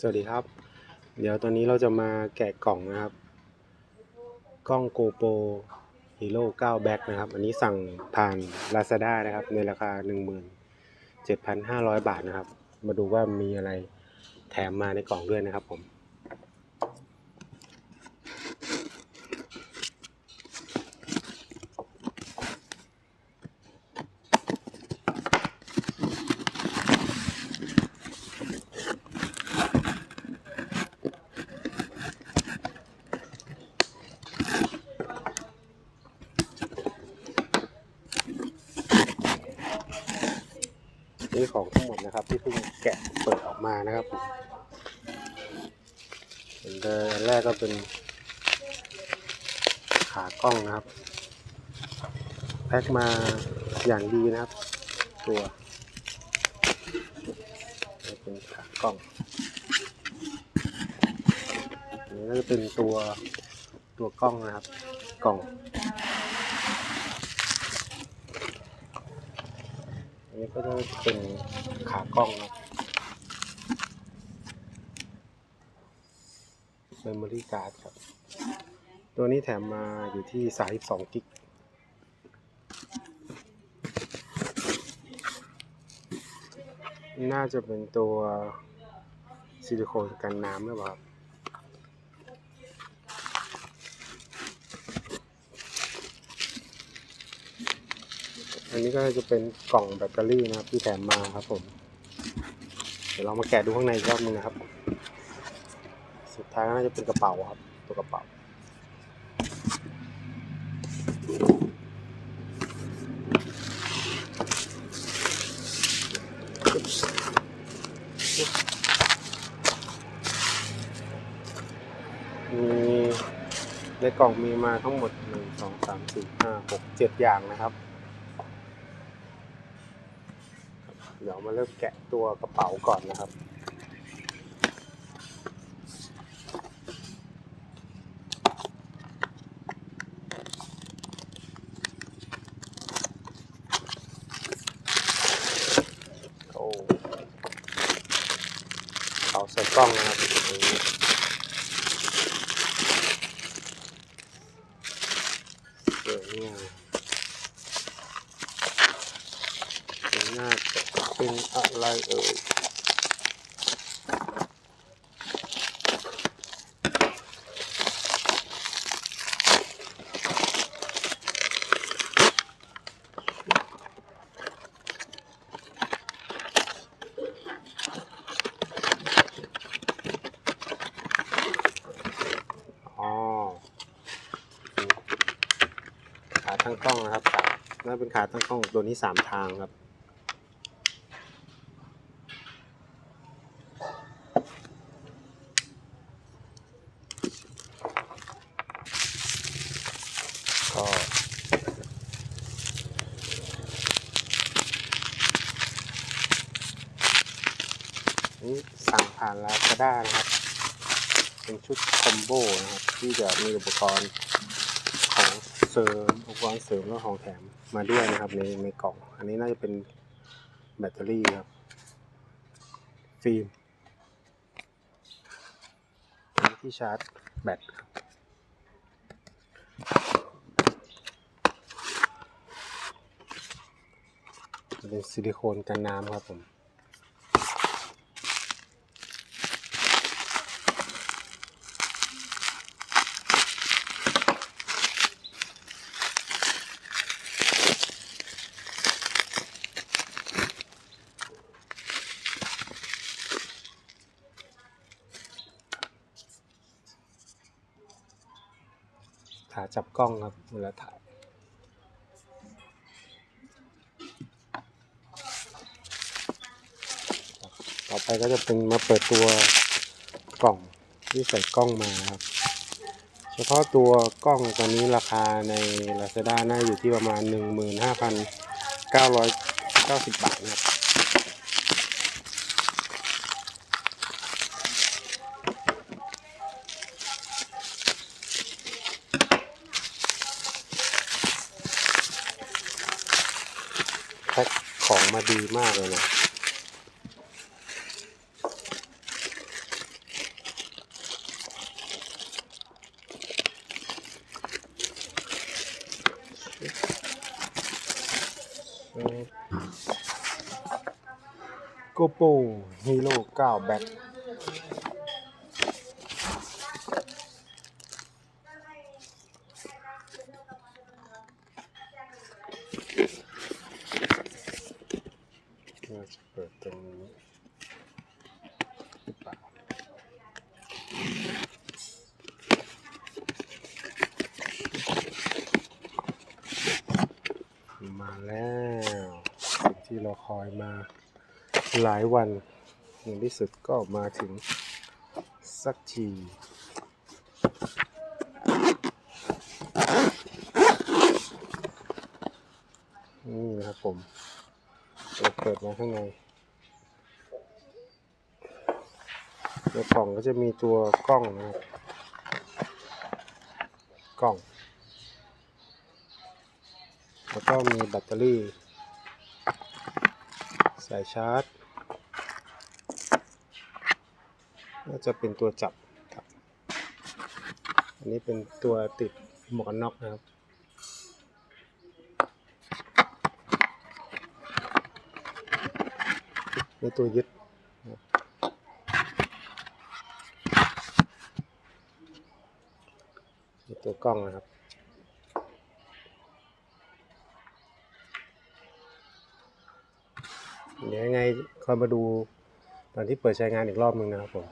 สวัสดีครับ เดี๋ยวตอนนี้เราจะมาแกะกล่องนะครับ กล้อง GoPro Hero 9 Back นะครับ อันนี้สั่งผ่าน Lazada นะครับ ในราคา 17,500 บาทนะครับ มาดูว่ามีอะไรแถมมาในกล่องด้วยนะครับผม นี่ของทั้งหมดนะครับ ที่เพิ่งแกะเปิดออกมานะครับผมอันเดอร์อันแรกก็เป็นขากล้องนะครับ แพ็คมาอย่างดีนะครับ ตัวนี่เป็นขากล้องนนี้ก็จะเป็นตัวตัวกล้องนะครับ กล่อง นี้ก็จะเป็นขากล้องนะครับ Memory card ครับ ตัวนี้แถมมาอยู่ที่32กิกน่าจะเป็นตัวซิลิโคนกันน้ำหรือเปล่าครับ อันนี้ก็จะเป็นกล่องแบตเตอรี่นะครับที่แถมมาครับผม เดี๋ยวเรามาแกะดูข้างในอีกรอบนึงนะครับ สุดท้ายก็น่าจะเป็นกระเป๋าครับ ตัวกระเป๋ามีในกล่องมีมาทั้งหมดหนึ่งสองสามสี่ห้าหกเจ็ดอย่างนะครับ เดี๋ยวมาเริ่มแกะตัวกระเป๋าก่อนนะครับโอ้เขาใส่กล้องนะครับนี่สวยงามน่าจะ เป็นอะไรเอ่ยขาตั้งกล้องนะครับขาน่าเป็นขาตั้งกล้องตัวนี้สามทางครับ ก็นี่สั่งผ่านลาซาด้านะครับ เป็นชุดคอมโบนะครับ ที่จะมีอุปกรณ์ของเสริมอุปกรณ์เสริมและของแถมมาด้วยนะครับในในกล่อง อันนี้น่าจะเป็นแบตเตอรี่ครับ ฟิล์มที่ชาร์จแบตครับ เป็นซิลิโคนกันน้ำครับผมขาจับกล้องครับเวลาถ่าย ต่อ ไปก็จะเป็นมาเปิดตัวกล่องที่ใส่กล้องมาครับ เฉพาะตัวกล้องตอนนี้ราคาใน Lazada น่าอยู่ที่ประมาณ 15,990 บาทนะครับแพ็คของมาดีมากเลยนะ โกโปฮีโร่9แบ็คเราจะเปิดตรงนี้หรือเปล่า มาแล้ว สิ่งที่เราคอยมาหลายวันในที่สุดก็มาถึงสักทีนี่นะครับผมเราเปิดมาข้างในในกล่องก็จะมีตัวกล้องนะครับกล้อง แล้วก็มีแบตเตอรี่ สายชาร์จน่าจะเป็นตัวจับครับ อันนี้เป็นตัวติดหมวกนน็อกนะครับ นี่ตัวยึดนี่ตัวกล้องนะครับ เดี๋ยวยังไงคอยมาดูตอนที่เปิดใช้งานอีกรอบหนึ่งนะครับผม